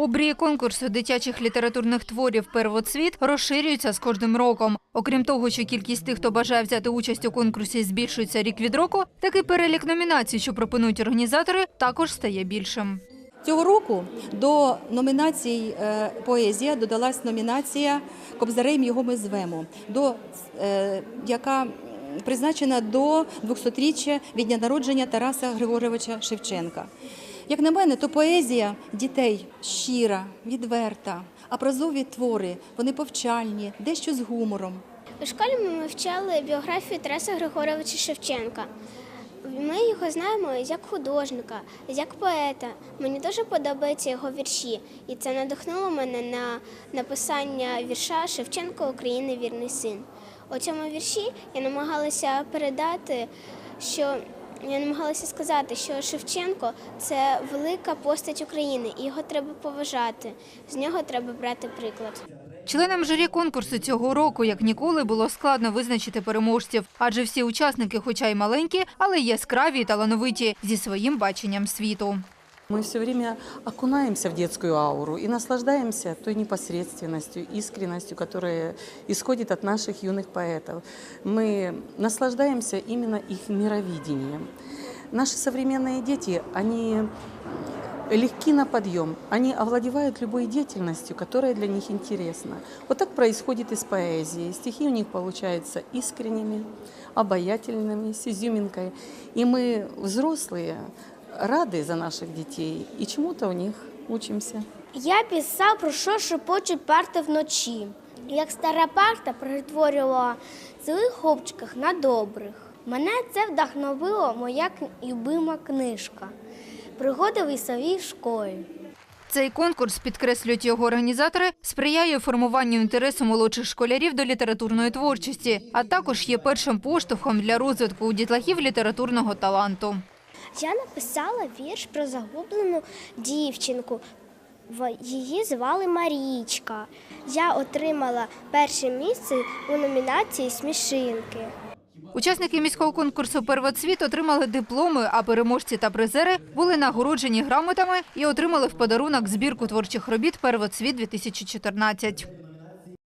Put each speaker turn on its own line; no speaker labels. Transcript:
Обрії конкурсу дитячих літературних творів «Первоцвіт» розширюються з кожним роком. Окрім того, що кількість тих, хто бажає взяти участь у конкурсі, збільшується рік від року, такий перелік номінацій, що пропонують організатори, також стає більшим.
Цього року до номінацій е, поезія додалась номінація Кобзарем його ми звемо, до, е, яка призначена до 200-річчя від дня народження Тараса Григоровича Шевченка. Як на мене, то поезія дітей щира, відверта, а прозові твори вони повчальні, дещо з гумором.
У школі ми вивчали біографію Тараса Григоровича Шевченка. Ми його знаємо як художника, як поета. Мені дуже подобаються його вірші, і це надихнуло мене на написання вірша Шевченко України вірний син. У цьому вірші я намагалася передати, що я намагалася сказати, що Шевченко це велика постать України, і його треба поважати. З нього треба брати приклад.
Членам журі конкурсу цього року, як ніколи, було складно визначити переможців, адже всі учасники, хоча й маленькі, але яскраві і талановиті зі своїм баченням світу.
Мы все время окунаемся в детскую ауру и наслаждаемся той непосредственностью, искренностью, которая исходит от наших юных поэтов. Мы наслаждаемся именно их мировидением. Наши современные дети, они легки на подъем, они овладевают любой деятельностью, которая для них интересна. Вот так происходит и с поэзией. Стихи у них получаются искренними, обаятельными, с изюминкой. И мы, взрослые, рады за наших детей и чему-то у них учимся.
Я писав про що шепочуть парти вночі. Як стара парта перетворювала злих хлопчиків на добрих. Мене це вдохновила моя любима книжка. Пригоди в лісовій школі.
Цей конкурс, підкреслюють його організатори, сприяє формуванню інтересу молодших школярів до літературної творчості, а також є першим поштовхом для розвитку у дітлахів літературного таланту.
Я написала вірш про загублену дівчинку. Її звали Марічка. Я отримала перше місце у номінації Смішинки.
Учасники міського конкурсу «Первоцвіт» отримали дипломи, а переможці та призери були нагороджені грамотами і отримали в подарунок збірку творчих робіт «Первоцвіт-2014».